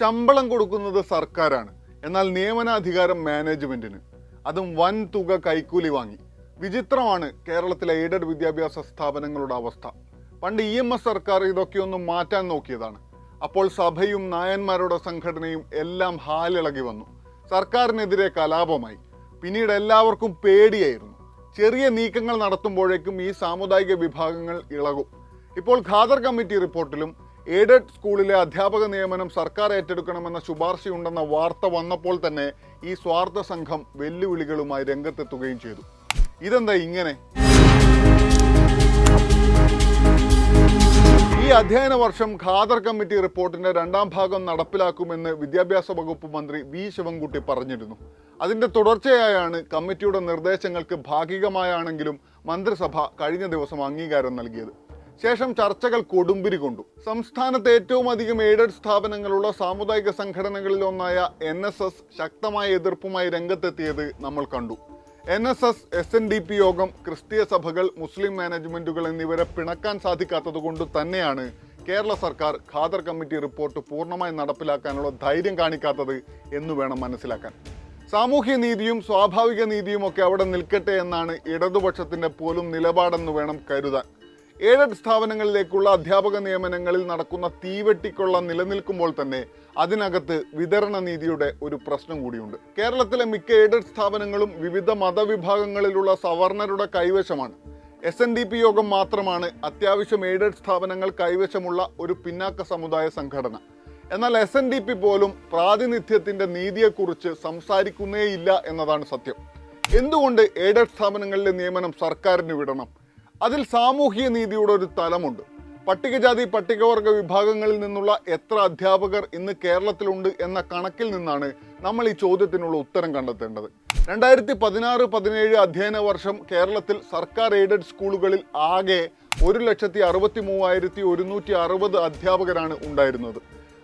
ശമ്പളം കൊടുക്കുന്നത് സർക്കാരാണ്. എന്നാൽ നിയമനാധികാരം മാനേജ്മെന്റിന്. അതും വൻ തുക കൈക്കൂലി വാങ്ങി. വിചിത്രമാണ് കേരളത്തിലെ എയ്ഡഡ് വിദ്യാഭ്യാസ സ്ഥാപനങ്ങളുടെ അവസ്ഥ. പണ്ട് ഇ എം എസ് സർക്കാർ മാറ്റാൻ നോക്കിയതാണ്. അപ്പോൾ സഭയും നായന്മാരുടെ സംഘടനയും എല്ലാം ഹാലിളകി വന്നു. സർക്കാരിനെതിരെ കലാപമായി. പിന്നീട് എല്ലാവർക്കും പേടിയായിരുന്നു. ചെറിയ നീക്കങ്ങൾ നടത്തുമ്പോഴേക്കും ഈ സാമുദായിക വിഭാഗങ്ങൾ ഇളകും. ഇപ്പോൾ ഖാദർ കമ്മിറ്റി റിപ്പോർട്ടിലും എയ്ഡഡ് സ്കൂളിലെ അധ്യാപക നിയമനം സർക്കാർ ഏറ്റെടുക്കണമെന്ന ശുപാർശയുണ്ടെന്ന വാർത്ത വന്നപ്പോൾ തന്നെ ഈ സ്വാർത്ഥ സംഘം വെല്ലുവിളികളുമായി രംഗത്തെത്തുകയും ചെയ്തു. ഇതെന്താ ഇങ്ങനെ? ഈ അധ്യയന വർഷം ഖാദർ കമ്മിറ്റി റിപ്പോർട്ടിന്റെ രണ്ടാം ഭാഗം നടപ്പിലാക്കുമെന്ന് വിദ്യാഭ്യാസ വകുപ്പ് മന്ത്രി വി. ശിവൻകുട്ടി പറഞ്ഞിരുന്നു. അതിന്റെ തുടർച്ചയായാണ് കമ്മിറ്റിയുടെ നിർദ്ദേശങ്ങൾക്ക് ഭാഗികമായാണെങ്കിലും മന്ത്രിസഭ കഴിഞ്ഞ ദിവസം അംഗീകാരം നൽകിയത്. ശേഷം ചർച്ചകൾ കൊടുമ്പിരി കൊണ്ടു. സംസ്ഥാനത്ത് ഏറ്റവും അധികം എയ്ഡഡ് സ്ഥാപനങ്ങളുള്ള സാമുദായിക സംഘടനകളിൽ ഒന്നായ എൻ എസ് എസ് ശക്തമായ എതിർപ്പുമായി രംഗത്തെത്തിയത് നമ്മൾ കണ്ടു. N S S S N D P യോഗം ക്രിസ്തീയ സഭകൾ മുസ്ലിം മാനേജ്മെന്റുകൾ എന്നിവരെ പിണക്കാൻ സാധിക്കാത്തത് കൊണ്ട് തന്നെയാണ് കേരള സർക്കാർ ഖാദർ കമ്മിറ്റി റിപ്പോർട്ട് പൂർണമായി നടപ്പിലാക്കാനുള്ള ധൈര്യം കാണിക്കാത്തത് എന്ന് വേണം മനസ്സിലാക്കാൻ. സാമൂഹ്യ നീതിയും സ്വാഭാവിക നീതിയും ഒക്കെ അവിടെ നിൽക്കട്ടെ എന്നാണ് ഇടതുപക്ഷത്തിന്റെ പോലും നിലപാടെന്ന് വേണം കരുതാൻ. എയ്ഡഡ് സ്ഥാപനങ്ങളിലേക്കുള്ള അധ്യാപക നിയമനങ്ങളിൽ നടക്കുന്ന തീവെട്ടിക്കൊള്ള നിലനിൽക്കുമ്പോൾ തന്നെ അതിനകത്ത് വിതരണ നീതിയുടെ ഒരു പ്രശ്നം കൂടിയുണ്ട്. കേരളത്തിലെ മിക്ക എയ്ഡഡ് സ്ഥാപനങ്ങളും വിവിധ മതവിഭാഗങ്ങളിലുള്ള സവർണരുടെ കൈവശമാണ്. S N D P Yogam മാത്രമാണ് അത്യാവശ്യം എയ്ഡഡ് സ്ഥാപനങ്ങൾ കൈവശമുള്ള ഒരു പിന്നാക്ക സമുദായ സംഘടന. എന്നാൽ എസ് എൻ ഡി പി പോലും പ്രാതിനിധ്യത്തിന്റെ നീതിയെക്കുറിച്ച് സംസാരിക്കുന്നേയില്ല എന്നതാണ് സത്യം. എന്തുകൊണ്ട് എയ്ഡഡ് സ്ഥാപനങ്ങളിലെ നിയമനം സർക്കാരിന് വിടണം? അതിൽ സാമൂഹിക നീതിയുടെ ഒരു തലമുണ്ട്. പട്ടികജാതി പട്ടികവർഗ വിഭാഗങ്ങളിൽ നിന്നുള്ള എത്ര അധ്യാപകർ ഇന്ന് കേരളത്തിലുണ്ട് എന്ന കണക്കിൽ നിന്നാണ് നമ്മൾ ഈ ചോദ്യത്തിനുള്ള ഉത്തരം കണ്ടെത്തേണ്ടത്. രണ്ടായിരത്തി പതിനാറ് പതിനേഴ് അധ്യയന വർഷം കേരളത്തിൽ സർക്കാർ എയ്ഡഡ് സ്കൂളുകളിൽ ആകെ ഒരു ലക്ഷത്തി അറുപത്തി മൂവായിരത്തി ഒരുന്നൂറ്റി അറുപത് അധ്യാപകരാണ് ഉണ്ടായിരുന്നത്.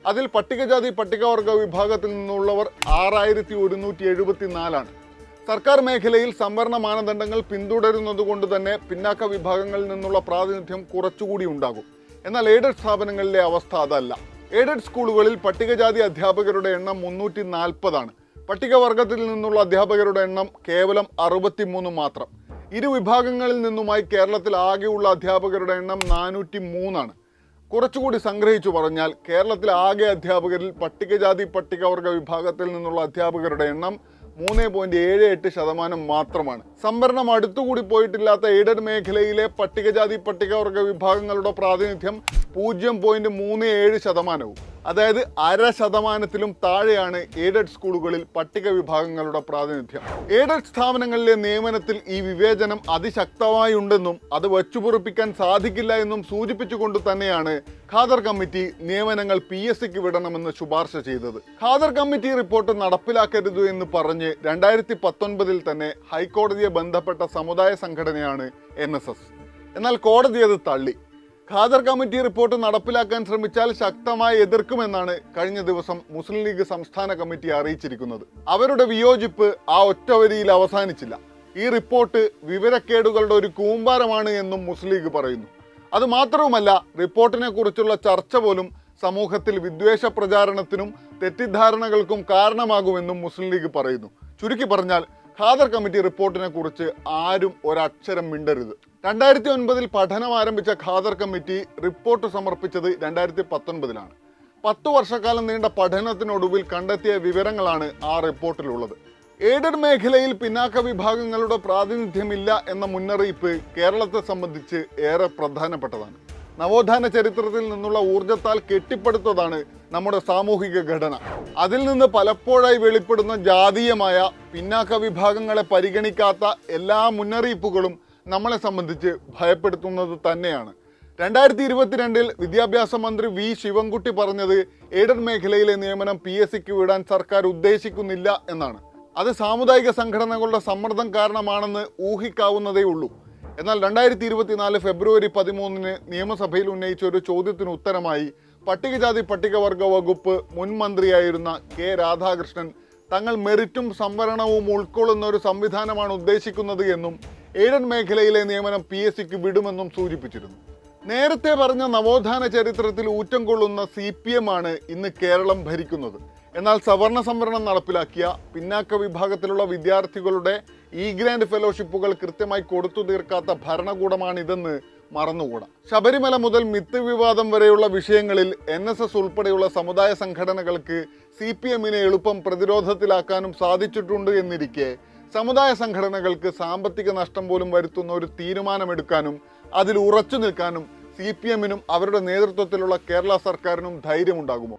അതിൽ പട്ടികജാതി പട്ടികവർഗ വിഭാഗത്തിൽ നിന്നുള്ളവർ ആറായിരത്തി ഒരുന്നൂറ്റി എഴുപത്തി നാലാണ് സർക്കാർ മേഖലയിൽ സംവരണ മാനദണ്ഡങ്ങൾ പിന്തുടരുന്നത് കൊണ്ട് തന്നെ പിന്നാക്ക വിഭാഗങ്ങളിൽ നിന്നുള്ള പ്രാതിനിധ്യം കുറച്ചുകൂടി ഉണ്ടാകും. എന്നാൽ എയ്ഡഡ് സ്ഥാപനങ്ങളിലെ അവസ്ഥ അതല്ല. എയ്ഡഡ് സ്കൂളുകളിൽ പട്ടികജാതി അധ്യാപകരുടെ എണ്ണം മുന്നൂറ്റി നാൽപ്പതാണ് പട്ടികവർഗത്തിൽ നിന്നുള്ള അധ്യാപകരുടെ എണ്ണം കേവലം അറുപത്തിമൂന്ന് മാത്രം. ഇരു വിഭാഗങ്ങളിൽ നിന്നുമായി കേരളത്തിൽ ആകെയുള്ള അധ്യാപകരുടെ എണ്ണം നാനൂറ്റി മൂന്നാണ് കുറച്ചുകൂടി സംഗ്രഹിച്ചു പറഞ്ഞാൽ കേരളത്തിലെ ആകെ അധ്യാപകരിൽ പട്ടികജാതി പട്ടികവർഗ വിഭാഗത്തിൽ നിന്നുള്ള അധ്യാപകരുടെ എണ്ണം മൂന്ന് പോയിന്റ് ഏഴ് എട്ട് ശതമാനം മാത്രമാണ്. സംവരണം അടുത്തുകൂടി പോയിട്ടില്ലാത്ത എയ്ഡഡ് മേഖലയിലെ പട്ടികജാതി പട്ടികവർഗ വിഭാഗങ്ങളുടെ പ്രാതിനിധ്യം പൂജ്യം പോയിന്റ് മൂന്ന് ഏഴ് ശതമാനവും. അതായത് അര ശതമാനത്തിലും താഴെയാണ് എയ്ഡഡ് സ്കൂളുകളിൽ പട്ടിക വിഭാഗങ്ങളുടെ പ്രാതിനിധ്യം. എയ്ഡഡ് സ്ഥാപനങ്ങളിലെ നിയമനത്തിൽ ഈ വിവേചനം അതിശക്തമായി ഉണ്ടെന്നും അത് വച്ചുപുറപ്പിക്കാൻ സാധിക്കില്ല എന്നും സൂചിപ്പിച്ചുകൊണ്ട് തന്നെയാണ് ഖാദർ കമ്മിറ്റി നിയമനങ്ങൾ പി എസ് സിക്ക് വിടണമെന്ന് ശുപാർശ ചെയ്തത്. ഖാദർ കമ്മിറ്റി റിപ്പോർട്ട് നടപ്പിലാക്കരുത് എന്ന് പറഞ്ഞ് രണ്ടായിരത്തി പത്തൊൻപതിൽ തന്നെ ഹൈക്കോടതിയെ ബന്ധപ്പെട്ട സമുദായ സംഘടനയാണ് എൻ എന്നാൽ കോടതി അത് തള്ളി. ഖാദർ കമ്മിറ്റി റിപ്പോർട്ട് നടപ്പിലാക്കാൻ ശ്രമിച്ചാൽ ശക്തമായി എതിർക്കുമെന്നാണ് കഴിഞ്ഞ ദിവസം മുസ്ലിം ലീഗ് സംസ്ഥാന കമ്മിറ്റി അറിയിച്ചിരിക്കുന്നത്. അവരുടെ വിയോജിപ്പ് ആ ഒറ്റവരിയിൽ അവസാനിച്ചില്ല. ഈ റിപ്പോർട്ട് വിവരക്കേടുകളുടെ ഒരു കൂമ്പാരമാണ് എന്നും മുസ്ലിം ലീഗ് പറയുന്നു. അത് മാത്രവുമല്ല റിപ്പോർട്ടിനെ കുറിച്ചുള്ള ചർച്ച പോലും സമൂഹത്തിൽ വിദ്വേഷ പ്രചാരണത്തിനും തെറ്റിദ്ധാരണകൾക്കും കാരണമാകുമെന്നും മുസ്ലിം ലീഗ് പറയുന്നു. ചുരുക്കി പറഞ്ഞാൽ ഖാദർ കമ്മിറ്റി റിപ്പോർട്ടിനെ കുറിച്ച് ആരും ഒരക്ഷരം മിണ്ടരുത്. രണ്ടായിരത്തി ഒൻപതിൽ പഠനം ആരംഭിച്ച ഖാദർ കമ്മിറ്റി റിപ്പോർട്ട് സമർപ്പിച്ചത് രണ്ടായിരത്തി പത്തൊൻപതിലാണ് പത്തു വർഷക്കാലം നീണ്ട പഠനത്തിനൊടുവിൽ കണ്ടെത്തിയ വിവരങ്ങളാണ് ആ റിപ്പോർട്ടിലുള്ളത്. എയ്ഡഡ് മേഖലയിൽ പിന്നാക്ക വിഭാഗങ്ങളുടെ പ്രാതിനിധ്യമില്ല എന്ന മുന്നറിയിപ്പ് കേരളത്തെ സംബന്ധിച്ച് ഏറെ പ്രധാനപ്പെട്ടതാണ്. നവോത്ഥാന ചരിത്രത്തിൽ നിന്നുള്ള ഊർജത്താൽ കെട്ടിപ്പടുത്തതാണ് നമ്മുടെ സാമൂഹിക ഘടന. അതിൽ നിന്ന് പലപ്പോഴായി വെളിപ്പെടുന്ന ജാതീയമായ പിന്നാക്ക വിഭാഗങ്ങളെ പരിഗണിക്കാത്ത എല്ലാ മുന്നറിയിപ്പുകളും നമ്മളെ സംബന്ധിച്ച് ഭയപ്പെടുത്തുന്നത് തന്നെയാണ്. രണ്ടായിരത്തി ഇരുപത്തിരണ്ടിൽ വിദ്യാഭ്യാസ മന്ത്രി വി ശിവൻകുട്ടി പറഞ്ഞത് എയ്ഡഡ് മേഖലയിലെ നിയമനം പി എസ് സിക്ക് വിടാൻ സർക്കാർ ഉദ്ദേശിക്കുന്നില്ല എന്നാണ്. അത് സാമുദായിക സംഘടനകളുടെ സമ്മർദ്ദം കാരണമാണെന്ന് ഊഹിക്കാവുന്നതേ ഉള്ളൂ എന്നാൽ രണ്ടായിരത്തി ഇരുപത്തിനാല് ഫെബ്രുവരി പതിമൂന്നിന് നിയമസഭയിൽ ഉന്നയിച്ച ഒരു ചോദ്യത്തിന് ഉത്തരമായി പട്ടികജാതി പട്ടികവർഗ വകുപ്പ് മുൻ മന്ത്രിയായിരുന്ന കെ രാധാകൃഷ്ണൻ തങ്ങൾ മെറിറ്റും സംവരണവും ഉൾക്കൊള്ളുന്ന ഒരു സംവിധാനമാണ് ഉദ്ദേശിക്കുന്നത് എന്നും ഏഴൻ മേഖലയിലെ നിയമനം പി എസ് സിക്ക് വിടുമെന്നും സൂചിപ്പിച്ചിരുന്നു. നേരത്തെ പറഞ്ഞ നവോത്ഥാന ചരിത്രത്തിൽ ഊറ്റം കൊള്ളുന്ന സി പി എം ആണ് ഇന്ന് കേരളം ഭരിക്കുന്നത്. എന്നാൽ സവർണ സംവരണം നടപ്പിലാക്കിയ പിന്നാക്ക വിഭാഗത്തിലുള്ള വിദ്യാർത്ഥികളുടെ ഇ ഗ്രാൻഡ് ഫെലോഷിപ്പുകൾ കൃത്യമായി കൊടുത്തു തീർക്കാത്ത ഭരണകൂടമാണിതെന്ന് മറന്നുകൂടാ. ശബരിമല മുതൽ മിത്ത് വിവാദം വരെയുള്ള വിഷയങ്ങളിൽ എൻ എസ് എസ് ഉൾപ്പെടെയുള്ള സമുദായ സംഘടനകൾക്ക് സി പി എമ്മിനെ എളുപ്പം പ്രതിരോധത്തിലാക്കാനും സാധിച്ചിട്ടുണ്ട് എന്നിരിക്കെ സമുദായ സംഘടനകൾക്ക് സാമ്പത്തിക നഷ്ടം പോലും വരുത്തുന്ന ഒരു തീരുമാനമെടുക്കാനും അതിൽ ഉറച്ചു നിൽക്കാനും സി പി എമ്മിനും അവരുടെ നേതൃത്വത്തിലുള്ള കേരള സർക്കാരിനും ധൈര്യമുണ്ടാകുമോ?